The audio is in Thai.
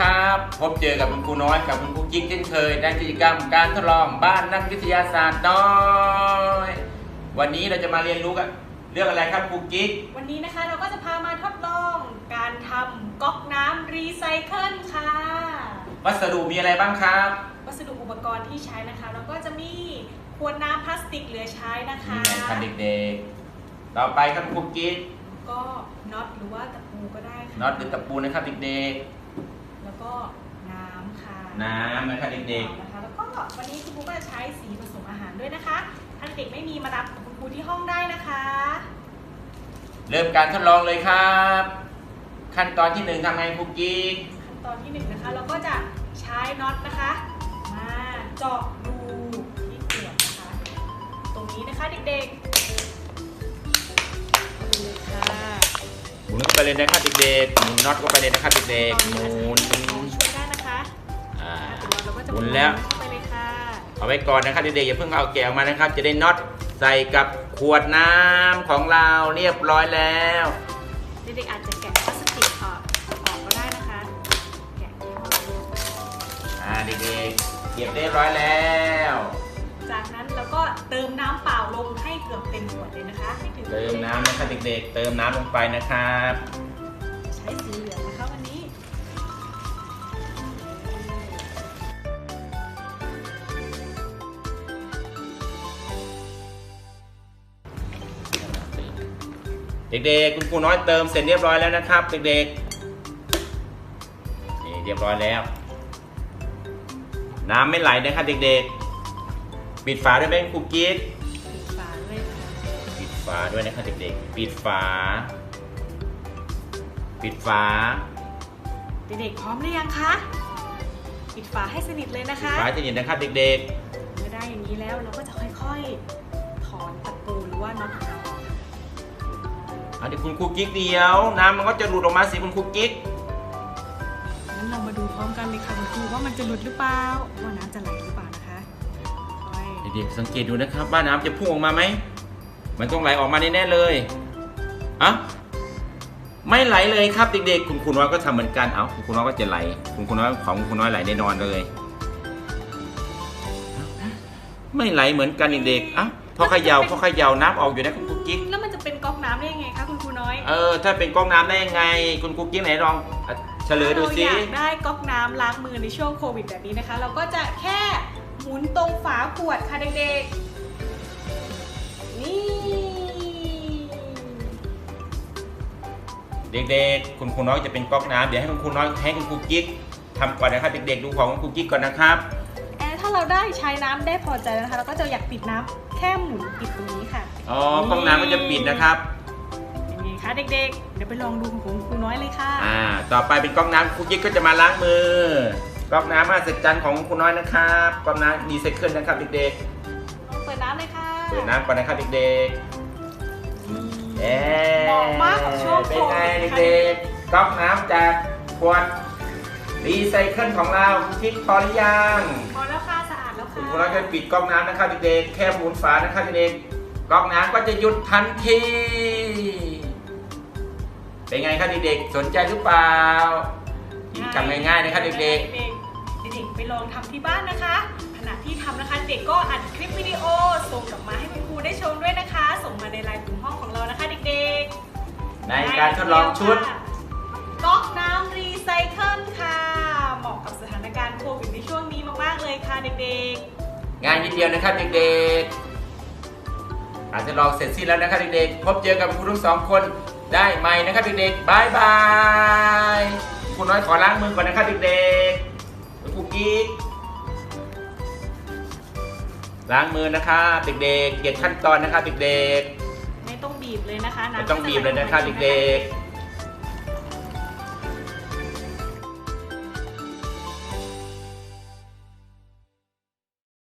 ครับ พบเจอกับคุณครูน้อยกับคุณครูกิ๊กเช่นเคยในกิจกรรมการทดลองบ้านนักวิทยาศาสตร์น้อย วันนี้เราจะมาเรียนรู้กันเรื่องอะไรครับครูกิ๊กวันนี้นะคะเราก็จะพามาทดลองการทำก๊อกน้ำรีไซเคิลค่ะ วัสดุมีอะไรบ้างครับ วัสดุอุปกรณ์ที่ใช้นะคะเราก็จะมีขวดน้ำพลาสติกเหลือใช้นะคะนี่ไงครับเด็กๆต่อไปครับครูกิ๊กก็น็อตหรือว่าตะปูก็ได้ค่ะน็อตหรือตะปูนะครับเด็กแล้ว ก็น้ำค่ะๆน้ำนะครับเด็กนะคะแล้วก็วันนี้คุณครูก็จะใช้สีผสมอาหารด้วยนะคะถ้าเด็กไม่มีมารับกับคุณครูที่ห้องได้นะคะๆเริ่มการทดลองเลยครับ ขั้นตอนที่หนึ่งทำไงครูกิ๊กขั้นตอนที่หนึ่งนะคะเราก็จะใช้น็อตนะคะ มาเจาะรูที่ขวดนะคะ ตรงนี้นะคะเด็กๆเอาไปเลยค่ะหมุนเข้าไปเลยนะครับเด็กๆหมุนน็อตเข้าไปเลยนะครับเด็กๆหมุน จะหมุนแล้ว เข้าไปเลยค่ะ เอาไว้ก่อนนะครับเด็กๆอย่าเพิ่งเอาแกะออกมานะครับ จะได้น็อตใส่กับขวดน้ำของเราเรียบร้อยแล้ว เด็กๆอาจจะแกะพลาสติกออกออกก็ได้นะคะ แกะให้หมดเลยอ่าเด็กๆเก็บเรียบร้อยแล้ว จากนั้นเราก็เติมน้ำเปล่าลงให้เกือบเต็มขวดเลยนะคะให้ถึงเติมน้ำนะครับเด็กๆ เติมน้ำลงไปนะครับ ใช้สีเหลื เด็กๆ คุณครูน้อยเติมเสร็จเรียบร้อยแล้วนะครับเด็กๆ นี่เรียบร้อยแล้ว น้ำไม่ไหลนะครับเด็กๆ ปิดฝาด้วยไหมครูกิ๊กปิดฝาด้วยค่ะปิดฝาด้วยนะครับเด็กๆ ปิดฝา ปิดฝา เด็กๆ พร้อมหรือยังคะ ปิดฝาให้สนิทเลยนะคะฝาจะเย็นนะครับเด็กเมื่อได้อย่างนี้แล้วเราก็จะค่อยๆ ถอนตะปูหรือว่าน็อตของเราออกค่ะๆ เอาเดี๋ยวคุณครูกิ๊กเดียว น้ำมันก็จะหลุดออกมาสิคุณครูกิ๊กงั้นเรามาดูพร้อมกันเลยค่ะคุณครูว่ามันจะหลุดหรือเปล่าว่าน้ำจะไหลหรือเปล่านะคะค่อยเด็กๆสังเกตดูนะครับว่าน้ำจะพุ่งออกมาไหมมันต้องไหลออกมาแน่ๆเลยอะไม่ไหลเลยครับเด็กๆ คุณครูน้อยก็ทำเหมือนกัน เอาคุณครูน้อยก็จะไหล คุณครูน้อยของคุณครูน้อยไหลแน่นอนเลย ไม่ไหลเหมือนกันเด็กๆอะ พอเขย่าพอเขย่าน้ำออกอยู่นะคุณครูกิ๊กแล้วมันจะเป็นก๊อกน้ำได้ยังไงคะคุณครูน้อยเออถ้าเป็นก๊อกน้ำได้ยังไง คุณครูกิ๊กไหนลองอะเฉลยดูสิถ้าเราอยากได้ก๊อกน้ำล้างมือในช่วงโควิดแบบนี้นะคะ เราก็จะแค่หมุนตรงฝาขวดค่ะเด็กๆนี่เด็กๆ คุณครูน้อยจะเป็นก๊อกน้ำเดี๋ยวให้คุณครูน้อยให้คุณครูกิ๊กทำก่อนนะครับเด็กๆดูของคุณครูกิ๊กก่อนนะครับแอน ถ้าเราได้ใช้น้ำได้พอใจแล้วนะคะ เราก็จะอยากปิดน้ำแค่หมุนปิดตรงนี้ค่ะ อ๋อก๊อกน้ำก็จะปิดนะครับ อย่างนี้คะเด็กๆ เดี๋ยวไปลองดูของครูน้อยเลยค่ะอ่า ต่อไปเป็นก๊อกน้ำครูกิ๊กก็จะมาล้างมือก๊อกน้ำมาเสร็จจันของครูน้อยนะครับก๊อกน้ำดีไซเคิลนะครับเด็กลองเปิดน้ำเลยค่ะๆเปิดน้ำก่อนนะครับเด็กๆเอ๊เหมาะมากกับช่วงเป็โคนไงวิดนะคะเด็กๆก๊อกน้ำจากขวดรีไซเคิลของเราครูกิ๊กพอหรือยัง พอแล้ว ค่ะสะอาดแล้วคุค่ะณครูน้อยจะปิดก๊อกน้ำนะครับเด็กๆแค่หมุนฝานะครับเด็กๆก๊อกน้ำก็จะหยุดทันที เป็นไงครับเด็กๆสนใจหรือเปล่ากิจกรรมง่ายๆนะครับเด็กเด็กๆเด็กๆไปลองทำที่บ้านนะคะขณะที่ทำนะคะเด็กก็อัดคลิปวิดีโอส่งกลับมาให้คุณครูได้ชมด้วยนะคะ ส่งมาในไลน์กลุ่มห้องของเรานะคะเด็กๆๆในการทดลองชุดก๊อกน้ำรีไซเคิลค่ะ เหมาะกับสถานการณ์โควิดในช่วงนี้มาก ๆ เลยค่ะเด็ก งานนิดเดียวนะครับเด็กๆ อาจจะลองเสร็จสิ้นแล้วนะครับเด็กๆ พบเจอกับครูทั้งสองคนได้ใหม่นะครับเด็กๆบายบายครูน้อยขอล้างมือก่อนนะครับเด็กๆครูกิ๊กล้างมือนะครับเด็กๆเก็บขั้นตอนนะครับเด็กๆ ไม่ต้องบีบเลยนะคะๆน้ำไม่ต้องบีบเลยนะครับเด็กๆ